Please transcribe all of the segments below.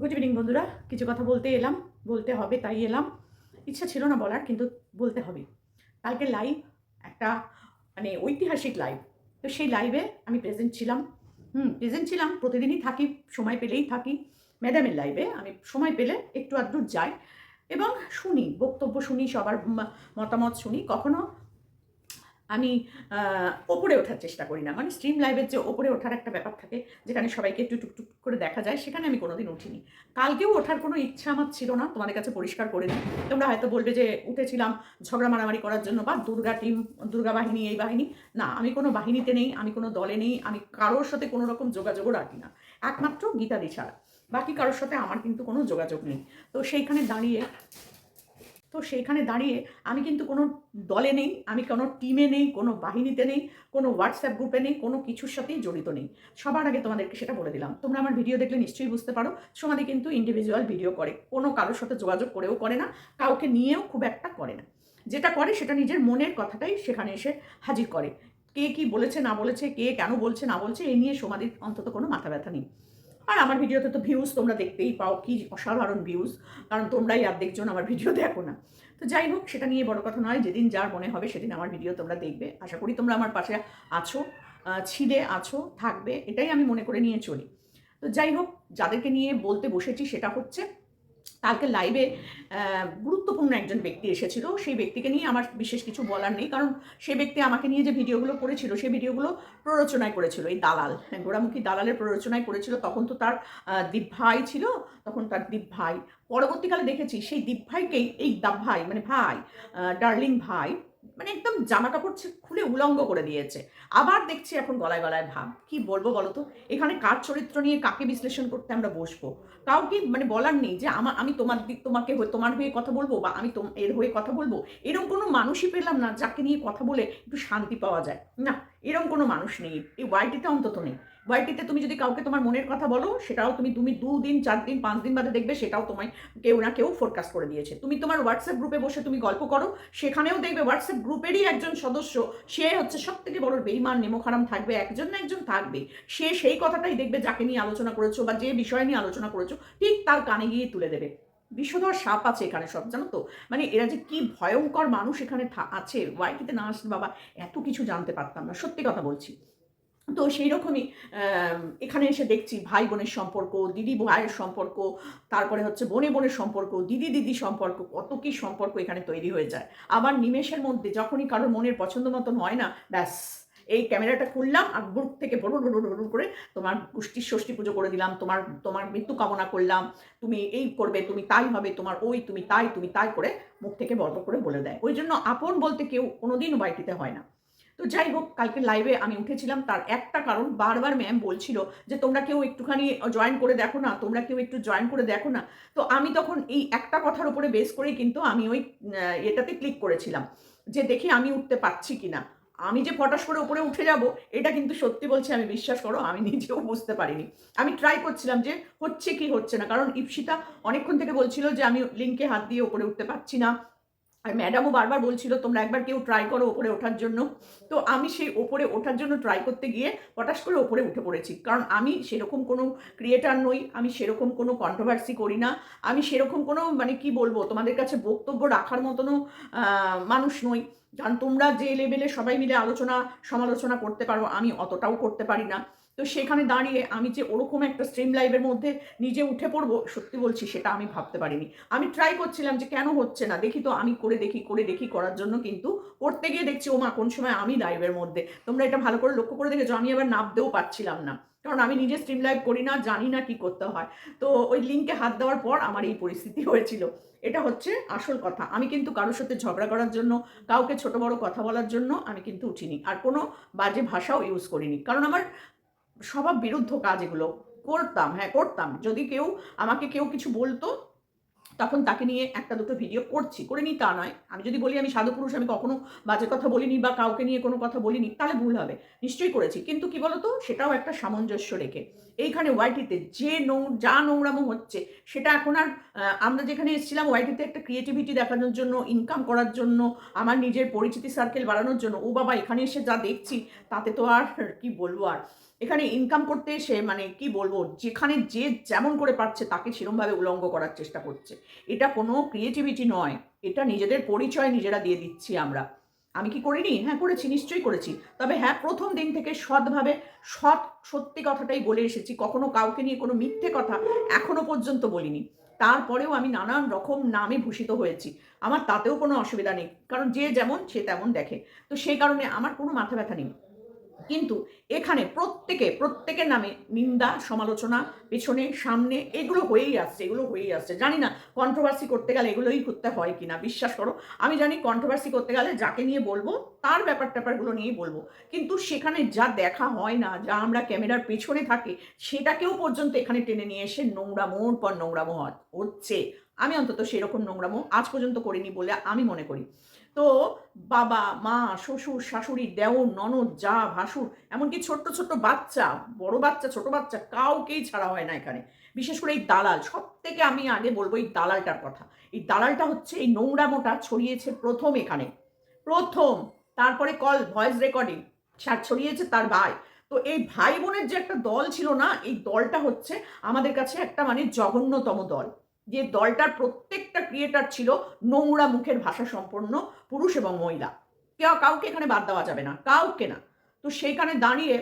Good evening বন্ধুরা। কিছু কথা বলতে এলাম, বলতে হবে, তাই এলাম। ইচ্ছা ছিল না বলার, কিন্তু বলতে হবে। কালকে লাইভ একটা মানে ঐতিহাসিক লাইভ তো সেই লাইভে আমি প্রেজেন্ট ছিলাম। হুম প্রেজেন্ট ছিলাম, প্রতিদিনই থাকি, সময় পেলেই থাকি। ম্যাডামের লাইভে আমি সময় পেলে একটু আধটু যাই এবং শুনি, বক্তব্য শুনি, সবার মতামত শুনি। কখনো আমি ওপরে ওঠার চেষ্টা করি না। মানে স্ট্রিম লাইভের যে ওপরে ওঠার একটা ব্যাপার থাকে, যেখানে সবাইকে একটু টুকটুক করে দেখা যায়, সেখানে আমি কোনোদিন উঠিনি। কালকেও ওঠার কোনো ইচ্ছা আমার ছিল না, তোমাদের কাছে পরিষ্কার করে দিই। তোমরা হয়তো বলবে যে, উঠেছিলাম ঝগড়া মারামারি করার জন্য বা দুর্গা টিম দুর্গা বাহিনী, এই বাহিনী। না, আমি কোনো বাহিনীতে নেই, আমি কোনো দলে নেই, আমি কারোর সাথে কোনো রকম যোগাযোগও রাখি না। একমাত্র গীতাদি ছাড়া বাকি কারোর সাথে আমার কিন্তু কোনো যোগাযোগ নেই। তো সেইখানে দাঁড়িয়ে তো সেইখানে দাঁড়িয়ে আমি কিন্তু কোনো দলে নেই, আমি কোনো টিমে নেই, কোনো বাহিনীতে নেই, কোনো হোয়াটসঅ্যাপ গ্রুপে নেই, কোনো কিছুর সাথেই জড়িত নেই। সবার আগে তোমাদেরকে সেটা বলে দিলাম। তোমরা আমার ভিডিও দেখলে নিশ্চয়ই বুঝতে পারো সমাধি কিন্তু ইন্ডিভিজুয়াল ভিডিও করে, কোনো কারোর সাথে যোগাযোগ করেও করে না, কাউকে নিয়েও খুব একটা করে না। যেটা করে সেটা নিজের মনের কথাটাই সেখানে এসে হাজির করে। কে কি বলেছে না বলেছে, কে কেন বলছে না বলছে এই নিয়ে সমাধির অন্তত কোনো মাথা ব্যথা নেই। আর আমার ভিডিওতে তো ভিউজ তোমরা দেখতেই পাও, কি অসাধারণ ভিউজ কারণ তোমরাই আর দেখছ আমার ভিডিও দেখো না। তো যাই হোক, সেটা নিয়ে বড় কথা নয়, যেদিন যার মনে হবে সেদিন আমার ভিডিও তোমরা দেখবে। আশা করি তোমরা আমার পাশে আছো ছিলে আছো, থাকবে, এটাই আমি মনে করে নিয়ে চলি। তো যাই হোক, যাদেরকে নিয়ে বলতে বসেছি সেটা হচ্ছে কালকে লাইভে গুরুত্বপূর্ণ একজন ব্যক্তি এসেছিল। সেই ব্যক্তিকে নিয়ে আমার বিশেষ কিছু বলার নেই। কারণ সে ব্যক্তি আমাকে নিয়ে যে ভিডিওগুলো করেছিল সেই ভিডিওগুলো প্ররোচনায় করেছিল। এই দালাল হ্যাঁ, গোড়ামুখী দালালের প্ররোচনায় করেছিল। তখন তো তার দীপ ভাই ছিল। তখন তার দীপ ভাই। পরবর্তীকালে দেখেছি সেই দীপ ভাইকেই এই দা ভাই মানে ভাই ডার্লিং ভাই মানে একদম জামা কাপড় খুলে উলঙ্গ করে দিয়েছে। আবার দেখছি এখন গলায় গলায় ভাব। কি বলব বলো তো এখানে কার চরিত্র নিয়ে কাকে বিশ্লেষণ করতে আমরা বসবো? কাউকে মানে বলার নেই যে আমার আমি তোমার দিক তোমাকে তোমার হয়ে কথা বলব বা আমি এর হয়ে কথা বলব। এরকম কোনো মানুষই পেলাম না যাকে নিয়ে কথা বলে একটু শান্তি পাওয়া যায়। না। এরকম কোনো মানুষ নেই। এই ওয়াইটিতে অন্তত নেই। ওয়াইটিতে তুমি যদি কাউকে তোমার মনের কথা বলো, সেটাও তুমি তুমি দুদিন চার দিন পাঁচ দিন বাদে দেখবে, সেটাও তোমায় কেউ না কেউ ফোরকাস্ট করে দিয়েছে। তুমি তোমার হোয়াটসঅ্যাপ গ্রুপে বসে তুমি গল্প করো, সেখানেও দেখবে হোয়াটসঅ্যাপ গ্রুপেরই একজন সদস্য, সে হচ্ছে সব থেকে বড় বেইমান নেমোখারাম থাকবে, একজন না একজন থাকবে। সে সেই কথাটাই দেখবে, যাকে নিয়ে আলোচনা করেছ বা যে বিষয় নিয়ে আলোচনা করেছ, ঠিক তার কানে গিয়ে তুলে দেবে। বিষধর সাপ আছে এখানে সব, জানো তো? মানে এরা যে কি ভয়ঙ্কর মানুষ এখানে আছে, ওয়াইটিতে না আসলে বাবা এত কিছু জানতে পারতাম না, সত্যি কথা বলছি। তো সেই রকমই এখানে এসে দেখছি ভাই বোনের সম্পর্ক, দিদি ভাইয়ের সম্পর্ক, তারপরে হচ্ছে বোনে বোনের সম্পর্ক, দিদি দিদি সম্পর্ক, কত কি সম্পর্ক এখানে তৈরি হয়ে যায়। আবার নিমেষের মধ্যে যখনই কারোর মনের পছন্দ মতন হয় না, ব্যাস। এই ক্যামেরাটা খুললাম আর গ্রুপ থেকে বড় করে তোমার পুষ্টির ষষ্ঠী পুজো করে দিলাম, তোমার তোমার মৃত্যু কামনা করলাম, তুমি এই করবে, তুমি তাই হবে, তোমার ওই, তুমি তাই তুমি তাই করে মুখ থেকে বড় করে বলে দেয়। ওই জন্য আপন বলতে কেউ কোনোদিন বাইটিতে হয় না। তো যাই হোক, কালকে লাইভে আমি উঠেছিলাম, তার একটা কারণ বারবার ম্যাম বলছিল যে, তোমরা কেউ একটুখানি জয়েন করে দেখো না, তোমরা কেউ একটু জয়েন করে দেখো না। তো আমি তখন এই একটা কথার উপরে বেস করেই কিন্তু আমি ওই এটাতে ক্লিক করেছিলাম, যে দেখি আমি উঠতে পারছি কিনা। আমি যে ফটাস করে উপরে উঠে যাব, এটা কিন্তু সত্যি বলছি, আমি বিশ্বাস করো, আমি নিজেও বুঝতে পারিনি। আমি ট্রাই করছিলাম যে হচ্ছে কি হচ্ছে না, কারণ ইপসিতা অনেকক্ষণ থেকে বলছিল যে আমি লিঙ্কে হাত দিয়ে উপরে উঠতে পারছি না। আর ম্যাডামও বারবার বলছিল, তোমরা একবার কেউ ট্রাই করো ওপরে ওঠার জন্য। তো আমি সেই ওপরে ওঠার জন্য ট্রাই করতে গিয়ে হঠাৎ করে ওপরে উঠে পড়েছি। কারণ আমি সেরকম কোনো ক্রিয়েটার নই, আমি সেরকম কোনো কন্ট্রোভার্সি করি না। আমি সেরকম কোনো মানে কি বলব, তোমাদের কাছে বক্তব্য রাখার মতনও মানুষ নই। কারণ তোমরা যে লেভেলে সবাই মিলে আলোচনা, সমালোচনা করতে পারো, আমি অতটাও করতে পারি না। তো সেখানে দাঁড়িয়ে আমি যে ওরকম একটা স্ট্রিম লাইভের মধ্যে নিজে উঠে পড়ব, সত্যি বলছি সেটা আমি ভাবতে পারিনি। আমি ট্রাই করছিলাম যে কেন হচ্ছে না, দেখি তো আমি করে দেখি করে দেখি করার জন্য কিন্তু করতে গিয়ে দেখছি ও মা কোন সময় আমি লাইভের মধ্যে। তোমরা এটা ভালো করে লক্ষ্য করে দেখেছ, আমি আবার নামতেও পারছিলাম না। কারণ আমি নিজে স্ট্রিম লাইভ করি না, জানি না কি করতে হয়। তো ওই লিঙ্কে হাত দেওয়ার পর আমার এই পরিস্থিতি হয়েছিল। এটা হচ্ছে আসল কথা। আমি কিন্তু কারোর সাথে ঝগড়া করার জন্য, কাউকে ছোট বড় কথা বলার জন্য আমি কিন্তু উঠিনি। আর কোনো বাজে ভাষাও ইউজ করিনি। কারণ আমার স্বভাব বিরুদ্ধ কাজ এগুলো করতাম হ্যাঁ করতাম। যদি কেউ আমাকে কেউ কিছু বলতো, তখন তাকে নিয়ে একটা দুটো ভিডিও করছি। করে নি তা নয়। আমি যদি বলি আমি সাধু পুরুষ, আমি কখনো বাজে কথা বলিনি বা কাউকে নিয়ে কোনো কথা বলিনি, তাহলে ভুল হবে। নিশ্চয়ই করেছি। কিন্তু কি বলতো? সেটাও একটা সামঞ্জস্য রেখে। এইখানে ওয়াইটিতে যে নৌ, যা নোংরামো হচ্ছে, সেটা এখন আর আমরা যেখানে এসেছিলাম ওয়াইটিতে একটা ক্রিয়েটিভিটি দেখানোর জন্য ইনকাম করার জন্য, আমার নিজের পরিচিতি সার্কেল বাড়ানোর জন্য, ও বাবা এখানে এসে যা দেখছি, তাতে তো আর, কি বলব আর। এখানে ইনকাম করতে এসে মানে কি বলব, যেখানে যে যেমন করে পারছে তাকে সেরমভাবে উলঙ্গ করার চেষ্টা করছে। এটা কোনো ক্রিয়েটিভিটি নয়, এটা নিজেদের পরিচয় নিজেরা দিয়ে দিচ্ছি আমরা। আমি কি করিনি? হ্যাঁ করেছি, নিশ্চয়ই করেছি। তবে হ্যাঁ প্রথম দিন থেকে সৎভাবে, সৎ সত্যি কথাটাই বলে এসেছি, কখনো কাউকে নিয়ে কোনো মিথ্যে কথা এখনও পর্যন্ত বলিনি। তারপরেও আমি নানান রকম নামে ভূষিত হয়েছি। আমার তাতেও কোনো অসুবিধা নেই, কারণ যে যেমন সে তেমন দেখে। তো সেই কারণে আমার কোনো মাথা ব্যথা নেই। কিন্তু এখানে প্রত্যেকে, প্রত্যেকের নামে নিন্দা, সমালোচনা, পেছনে, সামনে এগুলো হয়েই আসছে, এগুলো হয়েই আসছে। জানি না কন্ট্রোভার্সি করতে গেলে এগুলোই করতে হয় কিনা, বিশ্বাস করো। আমি জানি কন্ট্রোভার্সি করতে গেলে যাকে নিয়ে বলব, তার ব্যাপার ট্যাপারগুলো নিয়েই বলব। কিন্তু সেখানে যা দেখা হয় না, যা আমরা ক্যামেরার পেছনে থাকে, সেটাকেও পর্যন্ত এখানে টেনে নিয়ে এসে নোংরামোর পর নোংরামো হচ্ছে। আমি অন্তত সেরকম নোংরামো আজ পর্যন্ত করিনি বলে আমি মনে করি। তো বাবা, মা, শ্বশুর, শাশুড়ি, দেওর, ননদ, যা, ভাসুর, এমনকি ছোট্ট ছোট্ট বাচ্চা, বড় বাচ্চা, ছোট বাচ্চা কাউকেই ছাড়া হয় না এখানে। বিশেষ করে এই দালাল সব থেকে আমি আগে বলব এই দালালটার কথা। এই দালালটা হচ্ছে এই নোংরামোটা ছড়িয়েছে প্রথম এখানে। প্রথম, তারপরে কল ভয়েস রেকর্ডিং ছড়িয়েছে তার ভাই। তো এই ভাই বোনের যে একটা দল ছিল না, এই দলটা হচ্ছে আমাদের কাছে একটা মানে জঘন্যতম দল। যে দলটার প্রত্যেকটা ক্রিয়েটার ছিল নোংরা মুখের ভাষা সম্পন্ন পুরুষ এবং মহিলা। কেউ কাউকে এখানে বাদ দেওয়া যাবে না, কাউকে না। তো সেইখানে দাঁড়িয়ে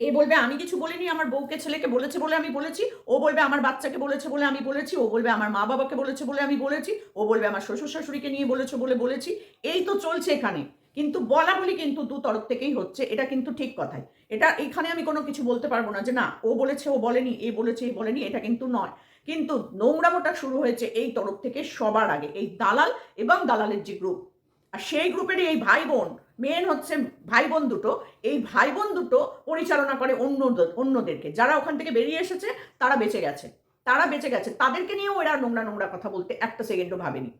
এ বলবে, আমি কিছু বলিনি, আমার বউকে, ছেলেকে বলেছে বলে আমি বলেছি। ও বলবে, আমার বাচ্চাকে বলেছে বলে আমি বলেছি। ও বলবে, আমার মা বাবাকে বলেছে বলে আমি বলেছি। ও বলবে, আমার শ্বশুর শাশুড়িকে নিয়ে বলেছে বলে বলেছি। এই তো চলছে এখানে। কিন্তু বলা বলি কিন্তু দু তরফ থেকেই হচ্ছে, এটা কিন্তু ঠিক কথাই। এটা এখানে আমি কোনো কিছু বলতে পারব না যে, না, ও বলেছে, ও বলেনি, এ বলেছে, এ বলেনি, এটা কিন্তু নয়। কিন্তু নোংরামোটা শুরু হয়েছে এই তরফ থেকে সবার আগে, এই দালাল এবং দালালের যে গ্রুপ আর সেই গ্রুপেরই এই ভাই বোন মেন হচ্ছে ভাই বোন দুটো, এই ভাই বোন দুটো পরিচালনা করে অন্য অন্যদেরকে। যারা ওখান থেকে বেরিয়ে এসেছে, তারা বেঁচে গেছে। তারা বেঁচে গেছে। তাদেরকে নিয়েও এরা নোংরা নোংরা কথা বলতে একটা সেকেন্ডও ভাবেনি।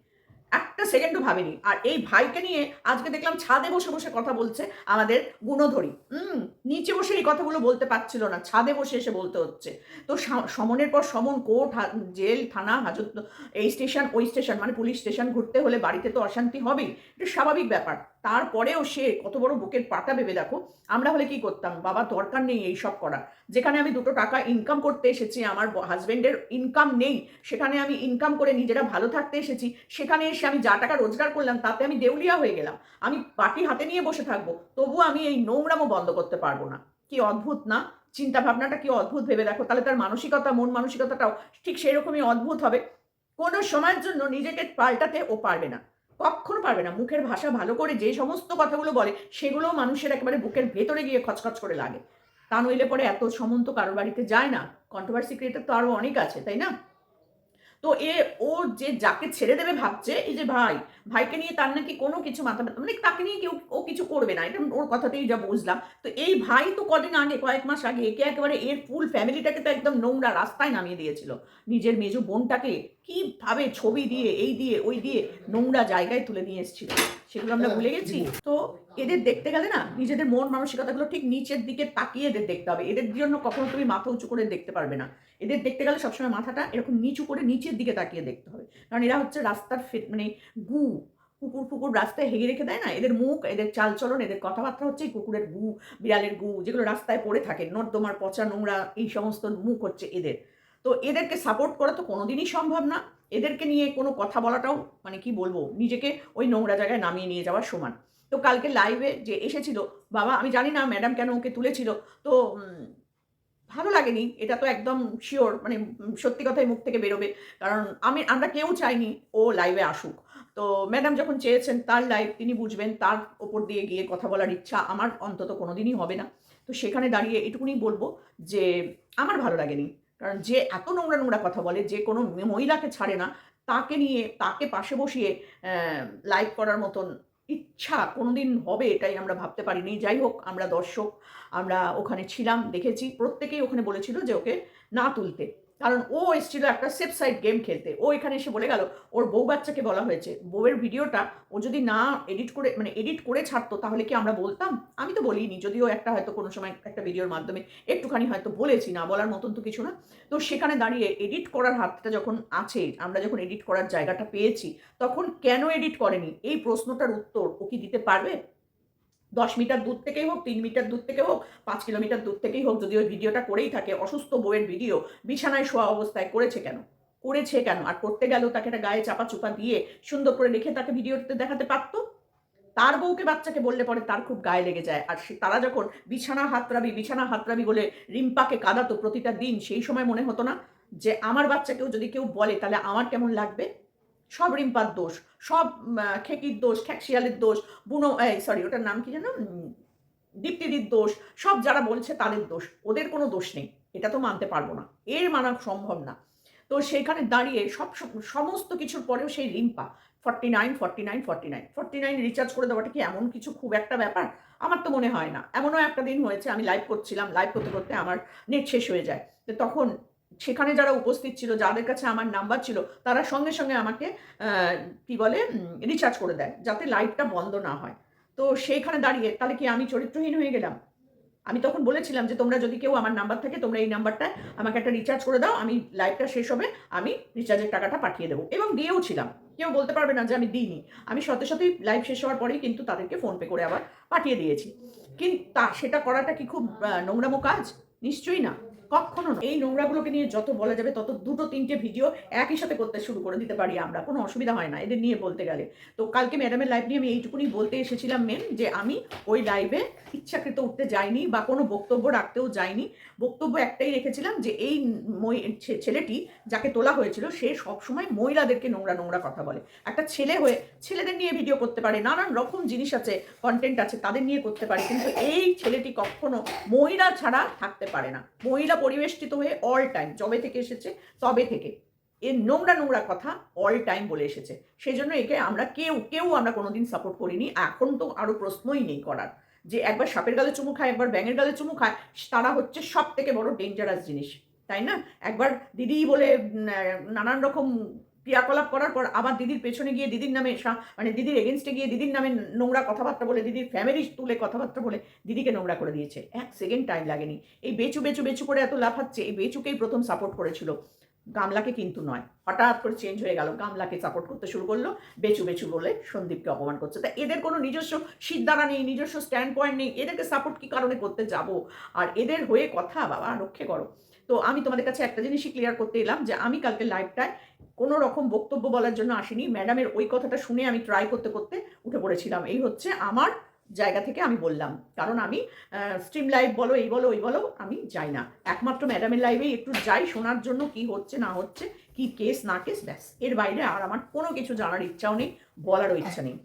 একটা সেকেন্ডও ভাবেনি। আর এই ভাইকে নিয়ে আজকে দেখলাম ছাদে বসে বসে কথা বলছে আমাদের গুণধরী। হুম, নিচে বসে এই কথাগুলো বলতে পারছিল না, ছাদে বসে এসে বলতে হচ্ছে। তো সমনের পর সমন কোর্ট জেল, থানা, হাজত, এই স্টেশন, ওই স্টেশন মানে পুলিশ স্টেশন ঘুরতে হলে বাড়িতে তো অশান্তি হবেই, এটা স্বাভাবিক ব্যাপার। তারপরেও সে কত বড় বুকের পাটা ভেবে দেখো, আমরা হলে কি করতাম? বাবা দরকার নেই এই সব করা যেখানে আমি দুটো টাকা ইনকাম করতে এসেছি, আমার হাজব্যান্ডের ইনকাম নেই, সেখানে আমি ইনকাম করে নিজেরা ভালো থাকতে এসেছি, সেখানে এসে আমি যা টাকা রোজগার করলাম, তাতে আমি দেউলিয়া হয়ে গেলাম। আমি পাটি হাতে নিয়ে বসে থাকব, তবু আমি এই নোংরামও বন্ধ করতে পারব না। কি অদ্ভুত না? চিন্তা ভাবনাটা কি অদ্ভুত ভেবে দেখো? তাহলে তার মানসিকতা, মন মানসিকতাটাও ঠিক সেরকমই অদ্ভুত হবে। কোনো সময়ের জন্য নিজেকে পাল্টাতে ও পারবে না। কখনো পারবে না। মুখের ভাষা ভালো করে যে সমস্ত কথাগুলো বলে সেগুলো মানুষের একেবারে বুকের ভেতরে গিয়ে খচখচ করে লাগে। তা নইলে পরে এত সমন্ত কারও বাড়িতে যায় না। কন্ট্রোভার্সি ক্রিয়েটার তো আরও অনেক আছে, তাই না? তো এ, ও যে যাকে ছেড়ে দেবে ভাবছে, এই যে ভাই, ভাইকে নিয়ে তার নাকি কোনো কিছু মাথা মানে তাকে নিয়ে কেউ ও কিছু করবে না, এটা ওর কথাতেই যা বুঝলাম। তো এই ভাই তো কদিন আগে, কয়েক মাস আগে, একে একেবারে এর ফুল ফ্যামিলিটাকে তো একদম নোংরা রাস্তায় নামিয়ে দিয়েছিল। নিজের মেজ বোনটাকে কীভাবে ছবি দিয়ে, এই দিয়ে, ওই দিয়ে নোংরা জায়গায় তুলে নিয়ে এসেছিল। সেগুলো আমরা ভুলে গেছি। তো এদের দেখতে গেলে না নিজেদের মন মানসিকতাগুলো ঠিক নিচের দিকে তাকিয়ে এদের দেখতে হবে। এদের জন্য কখনো তুমি মাথা উঁচু করে দেখতে পারবে না। এদের দেখতে গেলে সবসময় মাথাটা এরকম নিচু করে নিচের দিকে তাকিয়ে দেখতে হবে। কারণ এরা হচ্ছে রাস্তার মানে গু কুকুর ফুকুর রাস্তায় হেগে রেখে দেয় না? এদের মুখ এদের চালচলন এদের কথাবার্তা হচ্ছে এই কুকুরের গু বিড়ালের গু যেগুলো রাস্তায় পড়ে থাকে। নর্দমার পচা নোংরা এই সমস্ত মুখ হচ্ছে এদের। তো এদেরকে সাপোর্ট করা তো কোনোদিনই সম্ভব না। এদেরকে নিয়ে কোনো কথা বলাটাও মানে কি বলব, নিজেকে ওই নোংরা জায়গায় নামিয়ে নিয়ে যাওয়ার সমান। তো কালকে লাইভে যে এসেছিল, বাবা, আমি জানি না ম্যাডাম কেন ওকে তুলেছিল, তো ভালো লাগেনি, এটা তো একদম শিওর মানে সত্যি কথাই মুখ থেকে বেরোবে, কারণ আমি, আমরা কেউ চাইনি ও লাইভে আসুক। তো ম্যাডাম যখন চেয়েছেন তার লাইভ তিনি বুঝবেন তার ওপর দিয়ে গিয়ে কথা বলার ইচ্ছা আমার অন্তত কোনো দিনই হবে না। তো সেখানে দাঁড়িয়ে এটুকুনি বলব যে, আমার ভালো লাগেনি। কারণ যে এত নোংরা নোংরা কথা বলে, যে কোনো মহিলাকে ছাড়ে না, তাকে নিয়ে, তাকে পাশে বসিয়ে লাইভ করার মতন ইচ্ছা কোনোদিন হবে এটাই আমরা ভাবতে পারিনি। যাই হোক, আমরা দর্শক, আমরা ওখানে ছিলাম, দেখেছি, প্রত্যেকেই ওখানে বলেছিল যে ওকে না তুলতে। কারণ ও এসেছিল একটা সেফ সাইড গেম খেলতে। ও এখানে এসে বলে গেল, ওর বউ বাচ্চাকে বলা হয়েছে। বউয়ের ভিডিওটা ও যদি না এডিট করে মানে এডিট করে ছাড়তো, তাহলে কি আমরা বলতাম? আমি তো বলিনি, যদিও একটা হয়তো কোনো সময় একটা ভিডিওর মাধ্যমে একটুখানি হয়তো বলেছি, না বলার মতন তো কিছু না। তো সেখানে দাঁড়িয়ে এডিট করার হাতটা যখন আছে, আমরা যখন এডিট করার জায়গাটা পেয়েছি, তখন কেন এডিট করেনি? এই প্রশ্নটার উত্তর ও কি দিতে পারবে? দশ মিটার দূর থেকেই হোক, তিন মিটার দূর থেকে হোক, পাঁচ কিলোমিটার দূর থেকেই হোক যদি ওই ভিডিওটা করেই থাকে, অসুস্থ বউয়ের ভিডিও, বিছানায় শোয়া অবস্থায় করেছে কেন? করেছে কেন? আর করতে গেলেও তাকে একটা গায়ে চাপা চুপা দিয়ে সুন্দর করে রেখে তাকে ভিডিওতে দেখাতে পারতো? তার বউকে বাচ্চাকে বললে পরে তার খুব গায়ে লেগে যায়, আর সে, তারা যখন বিছানা হাতরাবি বিছানা হাতরাবি বলে রিম্পাকে কাঁদাতো প্রতিটা দিন, সেই সময় মনে হতো না যে আমার বাচ্চাকেও যদি কেউ বলে তাহলে আমার কেমন লাগবে? সব রিম্পার দোষ সব খেকির দোষ খ্যাকশিয়ালের দোষ বুনো সরি ওটার নাম কি উম, দীপ্তিদির দোষ সব যারা বলছে তাদের দোষ ওদের কোনো দোষ নেই এটা তো মানতে পারব না এর মানা সম্ভব না। তো সেইখানে দাঁড়িয়ে সব- সমস্ত কিছুর পরেও সেই Rimpa forty nine forty nine forty nine forty nine recharge করে দেওয়াটা কি এমন কিছু খুব একটা ব্যাপার? আমার তো মনে হয় না এমনও একটা দিন হয়েছে আমি লাইভ করছিলাম লাইভ করতে করতে আমার নেট শেষ হয়ে যায়। তো তখন সেখানে যারা উপস্থিত ছিল, যাদের কাছে আমার নাম্বার ছিল, তারা সঙ্গে সঙ্গে আমাকে কি বলে রিচার্জ করে দেয়, যাতে লাইভটা বন্ধ না হয়। তো সেইখানে দাঁড়িয়ে, তাহলে কি আমি চরিত্রহীন হয়ে গেলাম? আমি তখন বলেছিলাম যে, তোমরা যদি কেউ আমার নাম্বার থাকে, তোমরা এই নাম্বারটায় আমাকে একটা রিচার্জ করে দাও, আমি লাইভটা শেষ হবে, আমি রিচার্জের টাকাটা পাঠিয়ে দেবো। এবং দিয়েও ছিলাম। কেউ বলতে পারবে না যে, আমি দিইনি। আমি সাথে সাথেই লাইভ শেষ হওয়ার পরেই কিন্তু তাদেরকে ফোনপে করে আবার পাঠিয়ে দিয়েছি। কিন্তু তা, সেটা করাটা কি খুব নোংরামো কাজ? নিশ্চয়ই না। কখনো। এই নোংরাগুলোকে নিয়ে যত বলা যাবে তত দুটো তিনটে ভিডিও একই সাথে করতে শুরু করে দিতে পারি আমরা। কোনো অসুবিধা হয় না এদের নিয়ে বলতে গেলে। তো কালকে ম্যাডামের লাইভ নিয়ে আমি এইটুকুনি বলতে এসেছিলাম মেন যে আমি ওই লাইভে ইচ্ছাকৃত উঠতে যাইনি বা কোনো বক্তব্য রাখতেও যাইনি। বক্তব্য একটাই রেখেছিলাম যে এই ছেলেটি যাকে তোলা হয়েছিল সে সবসময় মহিলাদেরকে নোংরা নোংরা কথা বলে। একটা ছেলে হয়ে ছেলেদের নিয়ে ভিডিও করতে পারে, নানান রকম জিনিস আছে কন্টেন্ট আছে, তাদের নিয়ে করতে পারে, কিন্তু এই ছেলেটি কখনো মহিলা ছাড়া থাকতে পারে না। মহিলা পরিবেষ্টিত হয়ে অল টাইম যবে থেকে এসেছে, তবে থেকে। এর নোংরা নোংরা কথা অল টাইম বলে এসেছে। সেই জন্য একে আমরা কেউ কেউ আমরা কোনোদিন সাপোর্ট করিনি। এখন তো আরও প্রশ্নই নেই করার। যে একবার সাপের গালে চুমু খায়, একবার ব্যাঙের গালে চুমু খায়, তারা হচ্ছে সব থেকে বড় ডেঞ্জারাস জিনিস। তাই না? একবার দিদি বলে নানান রকম ক্রিয়াকলাপ করার পর আবার দিদির পেছনে গিয়ে দিদির নামে মানে দিদির এগেনস্টে গিয়ে দিদির নামে নোংরা কথাবার্তা বলে, দিদির ফ্যামিলি তুলে কথাবার্তা বলে দিদিকে নোংরা করে দিয়েছে। এক সেকেন্ড টাইম লাগেনি। এই বেচু বেচু বেচু করে এত লাফাচ্ছে এই বেচুকেই প্রথম সাপোর্ট করেছিল। গামলাকে কিন্তু নয়। হঠাৎ করে চেঞ্জ হয়ে গেল। গামলাকে সাপোর্ট করতে শুরু করল। বেচু বেচু বলে সন্দীপকে অপমান করছে। তা এদের কোনো নিজস্ব সিদ্ধারা নেই, নিজস্ব স্ট্যান্ড পয়েন্ট নেই। এদেরকে সাপোর্ট কি কারণে করতে যাব? আর এদের হয়ে কথা বাবা, রক্ষে করো। তো আমি তোমাদের কাছে একটা জিনিসই ক্লিয়ার করতে এলাম যে আমি কালকে লাইভটায় কোনো রকম বক্তব্য বলার জন্য আসিনি। ম্যাডামের ওই কথাটা শুনে আমি ট্রাই করতে করতে উঠে পড়েছিলাম। এই হচ্ছে আমার জায়গা থেকে আমি বললাম। কারণ আমি স্ট্রিম লাইভ বলো, এই বলো, ওই বলো, আমি যাই না। একমাত্র ম্যাডামের লাইভেই একটু যাই শোনার জন্য কি হচ্ছে, না হচ্ছে, কি কেস না কেস ব্যাস। এর বাইরে আর আমার কোনো কিছু জানার ইচ্ছাও নেই, বলারও ইচ্ছা নেই।